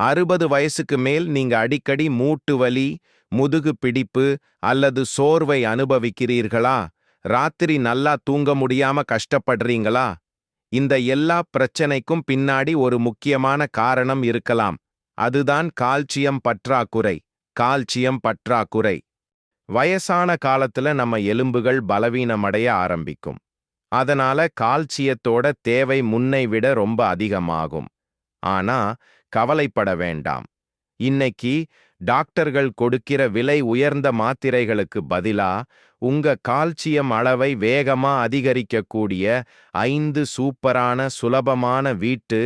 அறுபது வயசுக்கு மேல் நீங்க அடிக்கடி மூட்டு வலி முதுகு பிடிப்பு அல்லது சோர்வை அனுபவிக்கிறீர்களா? ராத்திரி நல்லா தூங்க முடியாம கஷ்டப்படுறீங்களா? இந்த எல்லா பிரச்சனைக்கும் பின்னாடி ஒரு முக்கியமான காரணம் இருக்கலாம். அதுதான் கால்சியம் பற்றாக்குறை. கால்சியம் பற்றாக்குறை. வயசான காலத்துல நம்ம எலும்புகள் பலவீனமடைய ஆரம்பிக்கும். அதனால கால்சியத்தோட தேவை முன்னை விட ரொம்ப அதிகமாகும். ஆனா கவலைப்பட வேண்டாம். இன்னைக்கு டாக்டர்கள் கொடுக்கிற விலை உயர்ந்த மாத்திரைகளுக்கு பதிலா உங்க கால்சியம் அளவை வேகமா அதிகரிக்கக்கூடிய ஐந்து சூப்பரான சுலபமான வீட்டு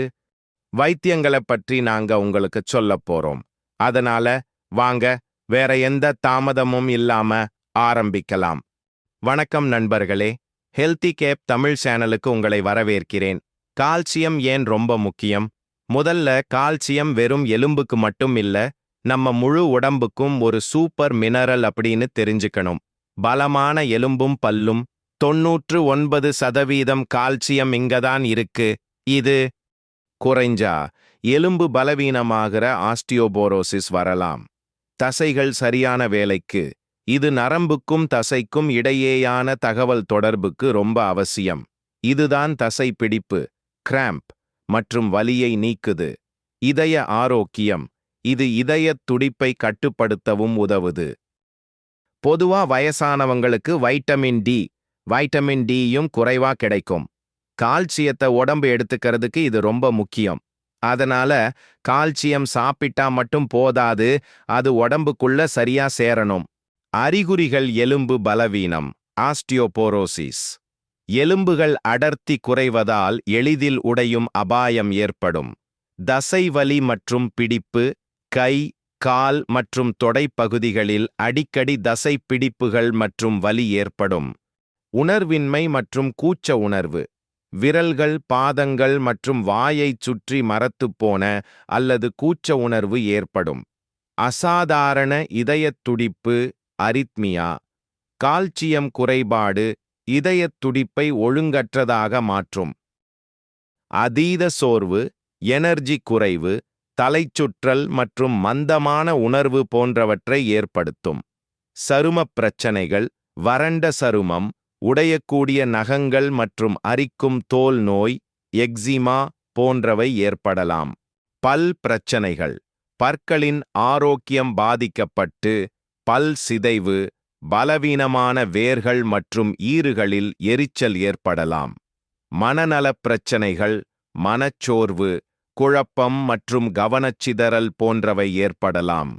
வைத்தியங்களை பற்றி நாங்க உங்களுக்கு சொல்லப் போறோம். அதனால வாங்க வேற எந்த தாமதமும் இல்லாம ஆரம்பிக்கலாம். வணக்கம் நண்பர்களே. ஹெல்தி கேப் தமிழ் சேனலுக்கு உங்களை வரவேற்கிறேன். கால்சியம் ஏன் ரொம்ப முக்கியம்? முதல்ல கால்சியம் வெறும் எலும்புக்கு மட்டும் இல்ல நம்ம முழு உடம்புக்கும் ஒரு சூப்பர் மினரல் அப்படின்னு தெரிஞ்சுக்கணும். பலமான எலும்பும் பல்லும் தொன்னூற்று ஒன்பது சதவீதம் கால்சியம் இங்கதான் இருக்கு இது குறைஞ்சா எலும்பு பலவீனமாகிற ஆஸ்டியோபோரோசிஸ் வரலாம். தசைகள் சரியான வேலைக்கு இது நரம்புக்கும் தசைக்கும் இடையேயான தகவல் தொடர்புக்கு ரொம்ப அவசியம். இதுதான் தசை பிடிப்பு கிராம்ப். மற்றும் வலியை நீக்குது. இதய ஆரோக்கியம் இது இதயத் துடிப்பை கட்டுப்படுத்தவும் உதவுது. பொதுவா வயசானவங்களுக்கு வைட்டமின் டி வைட்டமின் டியும் குறைவா கிடைக்கும். கால்சியத்தை உடம்பு எடுத்துக்கிறதுக்கு இது ரொம்ப முக்கியம். அதனால கால்சியம் சாப்பிட்டா மட்டும் போதாது அது உடம்புக்குள்ள சரியா சேரணும். அறிகுறிகள் எலும்பு பலவீனம் ஆஸ்டியோபோரோசிஸ். எலும்புகள் அடர்த்தி குறைவதால் எளிதில் உடையும் அபாயம் ஏற்படும். தசைவலி மற்றும் பிடிப்பு கை கால் மற்றும் தொடைப்பகுதிகளில் அடிக்கடி தசை பிடிப்புகள் மற்றும் வலி ஏற்படும். உணர்வின்மை மற்றும் கூச்ச உணர்வு விரல்கள் பாதங்கள் மற்றும் வாயைச் சுற்றி மரத்துப்போன அல்லது கூச்ச உணர்வு ஏற்படும். அசாதாரண இதயத் துடிப்பு அரித்மியா கால்சியம் குறைபாடு இதயத் துடிப்பை ஒழுங்கற்றதாக மாற்றும். அதீத சோர்வு எனர்ஜி குறைவு தலைச்சுற்றல் மற்றும் மந்தமான உணர்வு போன்றவற்றை ஏற்படுத்தும். சருமப் பிரச்சனைகள் வறண்ட சருமம் உடையக்கூடிய நகங்கள் மற்றும் அரிக்கும் தோல் நோய் எக்ஸிமா போன்றவை ஏற்படலாம். பல் பிரச்சனைகள் பற்களின் ஆரோக்கியம் பாதிக்கப்பட்டு பல் சிதைவு பலவீனமான வேர்கள் மற்றும் ஈறுகளில் எரிச்சல் ஏற்படலாம். மனநலப் பிரச்சனைகள் மனச்சோர்வு குழப்பம் மற்றும் கவனச்சிதறல் போன்றவை ஏற்படலாம்.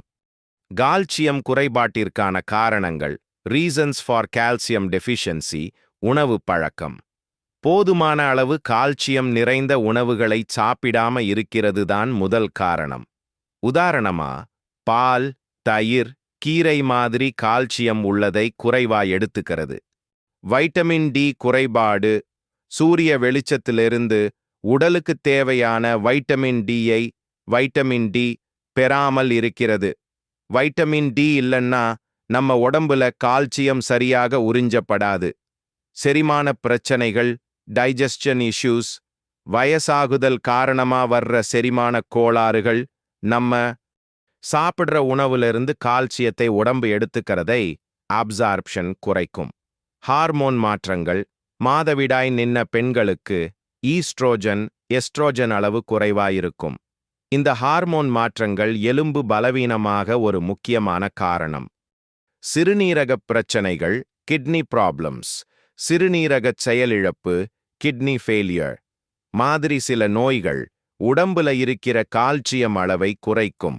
கால்சியம் குறைபாட்டிற்கான காரணங்கள் ரீசன்ஸ் ஃபார் கால்சியம் டெஃபிஷியன்சி உணவு பழக்கம். போதுமான அளவு கால்சியம் நிறைந்த உணவுகளை சாப்பிடாம இருக்கிறது தான் முதல் காரணம். உதாரணமா பால் தயிர் கீரை மாதிரி கால்சியம் உள்ளதை குறைவா எடுத்துக்கிறது. வைட்டமின் டி குறைபாடு சூரிய வெளிச்சத்திலிருந்து உடலுக்கு தேவையான வைட்டமின் டியை வைட்டமின் டி பெறாமல் இருக்கிறது. வைட்டமின் டி இல்லைன்னா நம்ம உடம்புல கால்சியம் சரியாக உறிஞ்சப்படாது. செரிமான பிரச்சனைகள் டைஜஸ்டன் இஷ்யூஸ் வயசாகுதல் காரணமா வர்ற செரிமான கோளாறுகள் நம்ம சாப்பிடுற உணவுலிருந்து கால்சியத்தை உடம்பு எடுத்துக்கிறதை அப்சார்ப்ஷன் குறைக்கும். ஹார்மோன் மாற்றங்கள் மாதவிடாய் நின்ன பெண்களுக்கு ஈஸ்ட்ரோஜன் எஸ்ட்ரோஜன் அளவு குறைவாயிருக்கும். இந்த ஹார்மோன் மாற்றங்கள் எலும்பு பலவீனமாக ஒரு முக்கியமான காரணம். சிறுநீரகப் பிரச்சனைகள் கிட்னி ப்ராப்ளம்ஸ். சிறுநீரகச் செயலிழப்பு கிட்னி ஃபெயிலியர். மாதிரி சில நோய்கள் உடம்புல இருக்கிற கால்சியம் அளவை குறைக்கும்.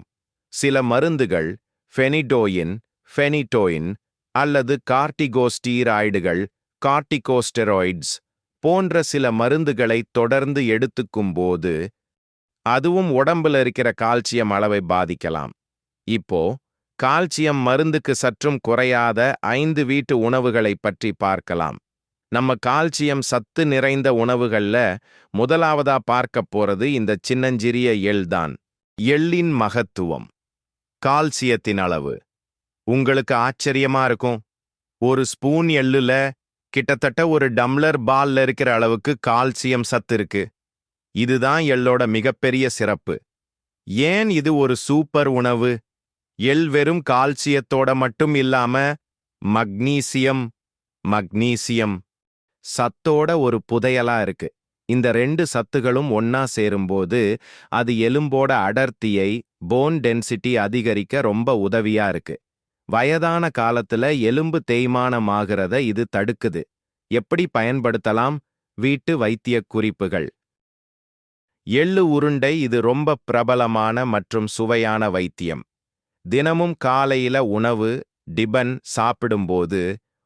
சில மருந்துகள் ஃபெனிடோயின் ஃபெனிடோயின் அல்லது கார்டிகோஸ்டீராய்டுகள் கார்டிகோஸ்டெராய்ட்ஸ் போன்ற சில மருந்துகளை தொடர்ந்து எடுத்துக்கும்போது அதுவும் உடம்புல இருக்கிற கால்சியம் அளவை பாதிக்கலாம். இப்போ கால்சியம் மருந்துக்கு சற்றும் குறையாத ஐந்து வீட்டு உணவுகளை பற்றி பார்க்கலாம். நம்ம கால்சியம் சத்து நிறைந்த உணவுகள்ல முதலாவதா பார்க்க போறது இந்த சின்னஞ்சிறிய எள்தான் எள்ளின் மகத்துவம். கால்சியத்தின் அளவு உங்களுக்கு ஆச்சரியமா இருக்கும். ஒரு ஸ்பூன் எள்ளுல கிட்டத்தட்ட ஒரு டம்ளர் பால்ல இருக்கிற அளவுக்கு கால்சியம் சத்து இருக்கு. இதுதான் எள்ளோட மிகப்பெரிய சிறப்பு. ஏன் இது ஒரு சூப்பர் உணவு? எள் வெறும் கால்சியத்தோட மட்டும் இல்லாம மக்னீசியம் மக்னீசியம் சத்தோட ஒரு புதையலா இருக்கு. இந்த ரெண்டு சத்துகளும் ஒன்னா சேரும்போது அது எலும்போட அடர்த்தியை போன் டென்சிட்டி அதிகரிக்க ரொம்ப உதவியா இருக்கு. வயதான காலத்துல எலும்பு தேய்மானமாகிறத இது தடுக்குது. எப்படி பயன்படுத்தலாம்? வீட்டு வைத்திய குறிப்புகள். எள்ளு உருண்டை இது ரொம்ப பிரபலமான மற்றும் சுவையான வைத்தியம். தினமும் காலையில உணவு டிபன் சாப்பிடும்போது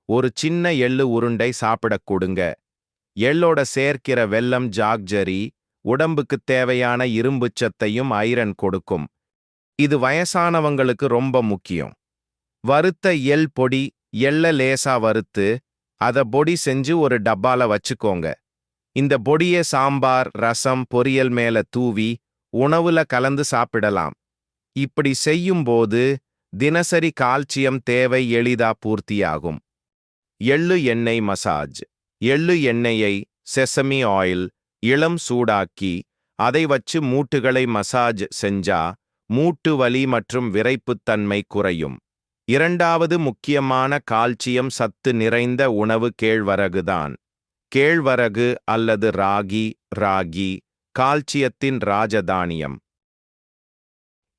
ஒரு சின்ன எள்ளு உருண்டை சாப்பிடக் கொடுங்க. எள்ளோட சேர்க்கிற வெல்லம் ஜாக்ஜரி உடம்புக்கு தேவையான இரும்புச் சத்தையும் ஐரன் கொடுக்கும். இது வயசானவங்களுக்கு ரொம்ப முக்கியம். வறுத்த எள் பொடி எள்ள லேசா வறுத்து அத பொடி செஞ்சு ஒரு டப்பால வச்சுக்கோங்க. இந்த பொடிய சாம்பார் ரசம் பொரியல் மேல தூவி உணவுல கலந்து சாப்பிடலாம். இப்படி செய்யும்போது தினசரி கால்சியம் தேவை எளிதா பூர்த்தியாகும். எள்ளு எண்ணெய் மசாஜ். எள்ளு எண்ணெயை செசமி ஆயில் இளம் சூடாக்கி அதை வச்சு மூட்டுகளை மசாஜ் செஞ்சா மூட்டு வலி மற்றும் விரைப்புத்தன்மை குறையும். இரண்டாவது முக்கியமான கால்சியம் சத்து நிறைந்த உணவு கேழ்வரகுதான். கேழ்வரகு அல்லது ராகி ராகி கால்சியத்தின் ராஜதானியம்.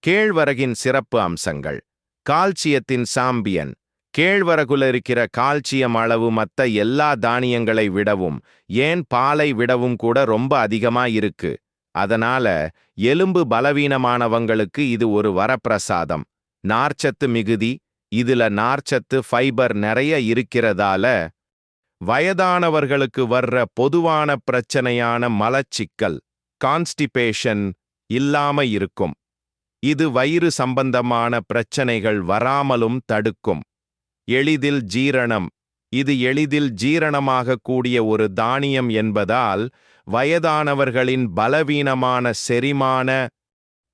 கேழ்வரகின் சிறப்பு அம்சங்கள். கால்சியத்தின் சாம்பியன். கேழ்வரகுல இருக்கிற கால்சியம் அளவு மத்த எல்லா தானியங்களை விடவும் ஏன் பாலை விடவும் கூட ரொம்ப அதிகமா இருக்கு. அதனால எலும்பு பலவீனமானவங்களுக்கு இது ஒரு வரப்பிரசாதம். நார்ச்சத்து மிகுதி இதுல நார்ச்சத்து ஃபைபர் நிறைய இருக்கிறதால வயதானவர்களுக்கு வர்ற பொதுவான பிரச்சனையான மலச்சிக்கல் கான்ஸ்டிபேஷன் இல்லாம இருக்கும். இது வயிறு சம்பந்தமான பிரச்சனைகள் வராமலும் தடுக்கும். எளிதில் ஜீரணம் இது எளிதில் ஜீரணமாகக்கூடிய ஒரு தானியம் என்பதால் வயதானவர்களின் பலவீனமான செரிமான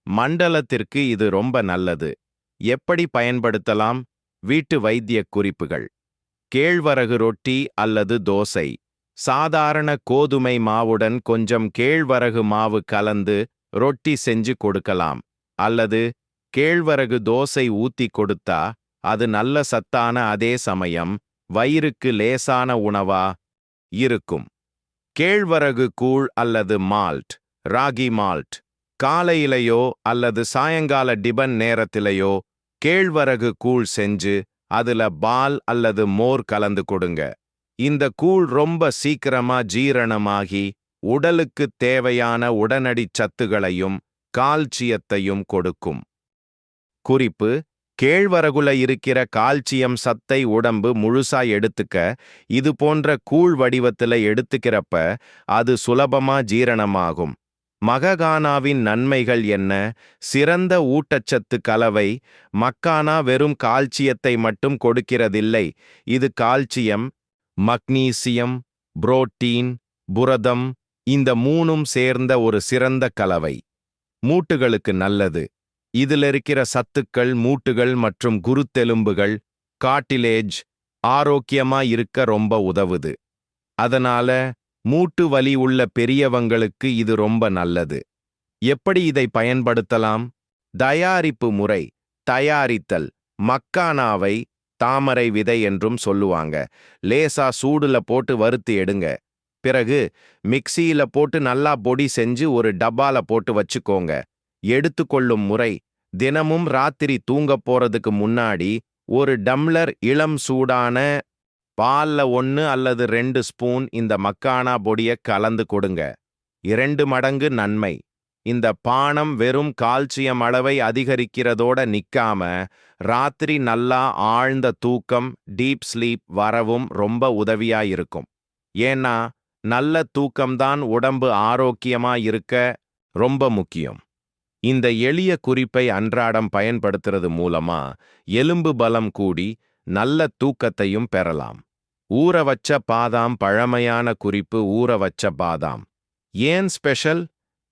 மண்டலத்திற்கு இது ரொம்ப நல்லது. எப்படி பயன்படுத்தலாம்? வீட்டு வைத்திய குறிப்புகள். கேழ்வரகு ரொட்டி அல்லது தோசை. சாதாரண கோதுமை மாவுடன் கொஞ்சம் கேழ்வரகு மாவு கலந்து ரொட்டி செஞ்சு கொடுக்கலாம். அல்லது கேழ்வரகு தோசை ஊத்தி கொடுத்தா அது நல்ல சத்தான அதே சமயம் வயிறுக்கு லேசான உணவா இருக்கும். கேழ்வரகு கூழ் அல்லது மால்ட் ராகி மால்ட் காலையிலையோ அல்லது சாயங்கால டிபன் நேரத்திலேயோ கேழ்வரகு கூழ் செஞ்சு அதுல பால் அல்லது மோர் கலந்து கொடுங்க. இந்த கூழ் ரொம்ப சீக்கிரமா ஜீரணமாகி உடலுக்கு தேவையான உடனடி சத்துகளையும் கால்சியத்தையும் கொடுக்கும். குறிப்பு கேழ்வரகுல இருக்கிற கால்சியம் சத்தை உடம்பு முழுசா எடுத்துக்க இது போன்ற கூழ் வடிவத்துல எடுத்துக்கிறப்ப அது சுலபமா ஜீரணமாகும். மககானாவின் நன்மைகள் என்ன? சிறந்த ஊட்டச்சத்து கலவை மக்கானா வெறும் கால்சியத்தை மட்டும் கொடுக்கிறதில்லை இது கால்சியம் மக்னீசியம் புரோட்டீன் புரதம் இந்த மூணும் சேர்ந்த ஒரு சிறந்த கலவை. மூட்டுகளுக்கு நல்லது. இதில் இருக்கிற சத்துக்கள் மூட்டுகள் மற்றும் குருத்தெலும்புகள் காட்டிலேஜ் ஆரோக்கியமா இருக்க ரொம்ப உதவுது. அதனால மூட்டு வலி உள்ள பெரியவங்களுக்கு இது ரொம்ப நல்லது. எப்படி இதை பயன்படுத்தலாம்? தயாரிப்பு முறை தயாரித்தல் மக்கானாவை தாமரை விதை என்றும் சொல்லுவாங்க. லேசா சூடுல போட்டு வறுத்து எடுங்க. பிறகு மிக்சியில போட்டு நல்லா பொடி செஞ்சு ஒரு டப்பால போட்டு வச்சுக்கோங்க. எடுத்துக்கொள்ளும் முறை தினமும் ராத்திரி தூங்கப் போறதுக்கு முன்னாடி ஒரு டம்ளர் இளம் சூடான பால்ல ஒன்னு அல்லது ரெண்டு ஸ்பூன் இந்த மக்கானா பொடிய கலந்து கொடுங்க. இரண்டு மடங்கு நன்மை. இந்த பானம் வெறும் கால்சியம் அளவை அதிகரிக்கிறதோட நிக்காம ராத்திரி நல்லா ஆழ்ந்த தூக்கம் டீப் ஸ்லீப் வரவும் ரொம்ப உதவியா இருக்கும். ஏன்னா நல்ல தூக்கம்தான் உடம்பு ஆரோக்கியமா இருக்க ரொம்ப முக்கியம். இந்த எளிய குறிப்பை அன்றாடம் பயன்படுத்துறது மூலமா எலும்பு பலம் கூடி நல்ல தூக்கத்தையும் பெறலாம். ஊற வச்ச பாதாம் பழமையான குறிப்பு ஊற வச்ச பாதாம். ஏன் ஸ்பெஷல்?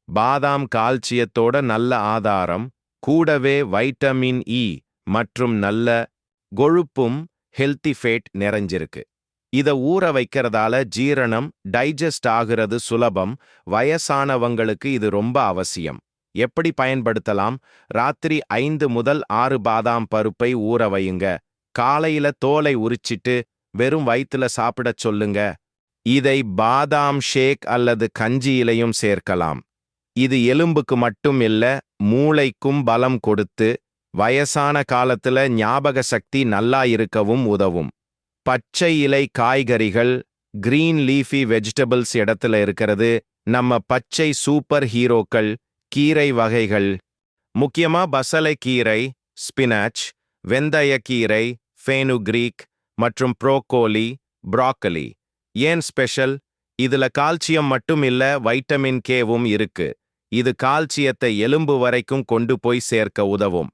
பாதாம் கால்சியத்தோட நல்ல ஆதாரம் கூடவே வைட்டமின் இ மற்றும் நல்ல கொழுப்பும் ஹெல்த்தி ஃபேட் நிறைஞ்சிருக்கு. இத ஊற வைக்கிறதால ஜீரணம் டைஜஸ்ட் ஆகிறது சுலபம் வயசானவங்களுக்கு இது ரொம்ப அவசியம். எப்படி பயன்படுத்தலாம்? ராத்திரி ஐந்து முதல் ஆறு பாதாம் பருப்பை ஊற வையுங்க. காலையில தோலை உரிச்சிட்டு வெறும் வயித்துல சாப்பிடச் சொல்லுங்க. இதை பாதாம் ஷேக் அல்லது கஞ்சியிலையும் சேர்க்கலாம். இது எலும்புக்கு மட்டும் இல்ல மூளைக்கும் பலம் கொடுத்து வயசான காலத்துல ஞாபக சக்தி நல்லா இருக்கவும் உதவும். பச்சை இலை காய்கறிகள் கிரீன் லீஃபி வெஜிடபிள்ஸ் இடத்துல இருக்கிறது. நம்ம பச்சை சூப்பர் ஹீரோக்கள் கீரை வகைகள். முக்கியமா பசலைக்கீரை ஸ்பினாச் வெந்தயக்கீரை ஃபேனுக்ரீக் மற்றும் ப்ரோக்கோலி ப்ராக்கலி ஏன் ஸ்பெஷல் இதுல கால்சியம் மட்டும் இல்ல வைட்டமின் கேவும் இருக்கு. இது கால்சியத்தை எலும்பு வரைக்கும் கொண்டு போய் சேர்க்க உதவும்.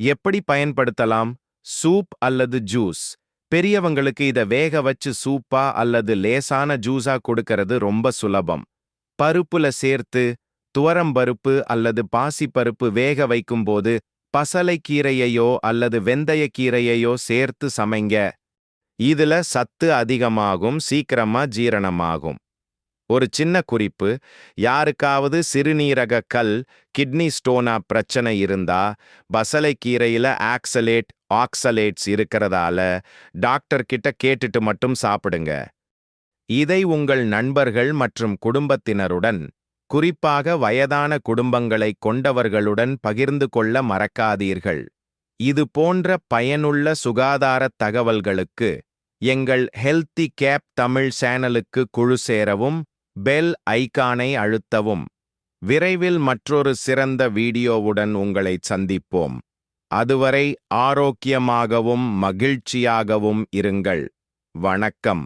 எப்படி பயன்படுத்தலாம்? சூப் அல்லது ஜூஸ் பெரியவங்களுக்கு இத வேக வச்சு சூப்பா அல்லது லேசான ஜூஸா கொடுக்கறது ரொம்ப சுலபம். பருப்புல சேர்த்து துவரம்பருப்பு அல்லது பாசிப்பருப்பு வேக வைக்கும்போது பசலைக்கீரையையோ அல்லது வெந்தயக்கீரையையோ சேர்த்து சமைங்க. இதுல சத்து அதிகமாகும் சீக்கிரமா ஜீரணமாகும். ஒரு சின்ன குறிப்பு யாருக்காவது சிறுநீரக கல் கிட்னி ஸ்டோனா பிரச்சனை இருந்தா பசலைக்கீரையில ஆக்சலேட் ஆக்சலேட்ஸ் இருக்கிறதால டாக்டர் கிட்ட கேட்டுட்டு மட்டும் சாப்பிடுங்க. இதை உங்கள் நண்பர்கள் மற்றும் குடும்பத்தினருடன் குறிப்பாக வயதான குடும்பங்களை கொண்டவர்களுடன் பகிர்ந்து கொள்ள மறக்காதீர்கள். இது போன்ற பயனுள்ள சுகாதாரத் தகவல்களுக்கு எங்கள் ஹெல்த்தி கேப் தமிழ் சேனலுக்கு குழு சேரவும் பெல் ஐகானை அழுத்தவும். விரைவில் மற்றொரு சிறந்த வீடியோவுடன் உங்களை சந்திப்போம். அதுவரை ஆரோக்கியமாகவும் மகிழ்ச்சியாகவும் இருங்கள். வணக்கம்.